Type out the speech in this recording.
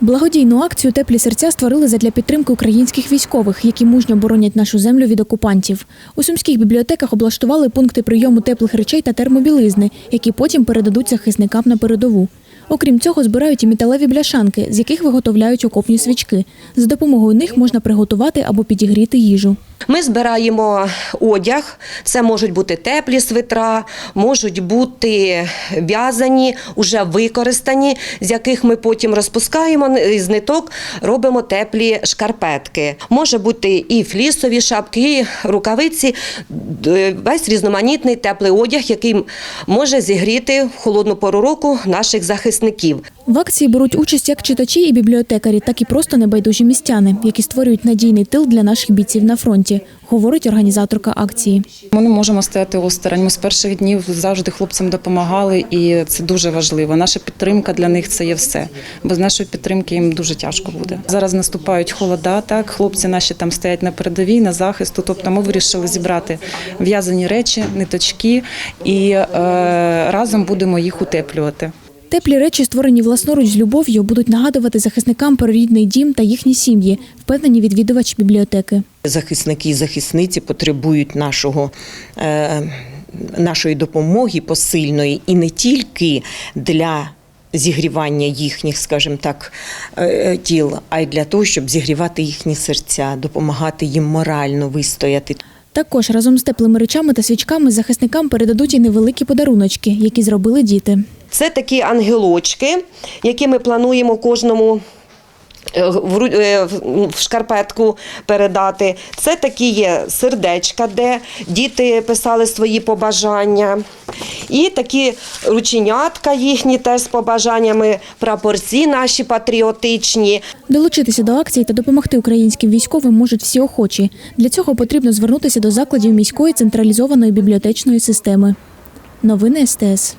Благодійну акцію Теплі серця створили задля підтримки українських військових, які мужньо боронять нашу землю від окупантів. У сумських бібліотеках облаштували пункти прийому теплих речей та термобілизни, які потім передадуть захисникам на передову. Окрім цього, збирають і металеві бляшанки, з яких виготовляють окопні свічки. За допомогою них можна приготувати або підігріти їжу. Ми збираємо одяг. Це можуть бути теплі свитра, можуть бути в'язані, уже використані, з яких ми потім розпускаємо з ниток, робимо теплі шкарпетки. Може бути і флісові шапки, і рукавиці, весь різноманітний теплий одяг, який може зігріти в холодну пору року наших захисників. В акції беруть участь як читачі і бібліотекарі, так і просто небайдужі містяни, які створюють надійний тил для наших бійців на фронті, говорить організаторка акції. Ми не можемо стояти осторонь. Ми з перших днів завжди хлопцям допомагали, і це дуже важливо. Наша підтримка для них це є все. Без нашої підтримки їм дуже тяжко буде. Зараз наступають холода. Так, хлопці наші там стоять на передовій, на захисту. Тобто, ми вирішили зібрати в'язані речі, ниточки і е, разом будемо їх утеплювати. Теплі речі, створені власноруч з любов'ю, будуть нагадувати захисникам про рідний дім та їхні сім'ї, впевнені відвідувачі бібліотеки. Захисники і захисниці потребують нашого. Е, Нашої допомоги посильної і не тільки для зігрівання їхніх, скажімо так, е, тіл, а й для того, щоб зігрівати їхні серця, допомагати їм морально вистояти. Також разом з теплими речами та свічками захисникам передадуть і невеликі подаруночки, які зробили діти. Це такі ангелочки, які ми плануємо кожному. е, е, в шкарпетку передати. Це такі є сердечка, де діти писали свої побажання. І такі рученятка їхні теж з побажаннями, прапорці наші патріотичні. Долучитися до акції та допомогти українським військовим можуть всі охочі. Для цього потрібно звернутися до закладів міської централізованої бібліотечної системи. Новини СТС.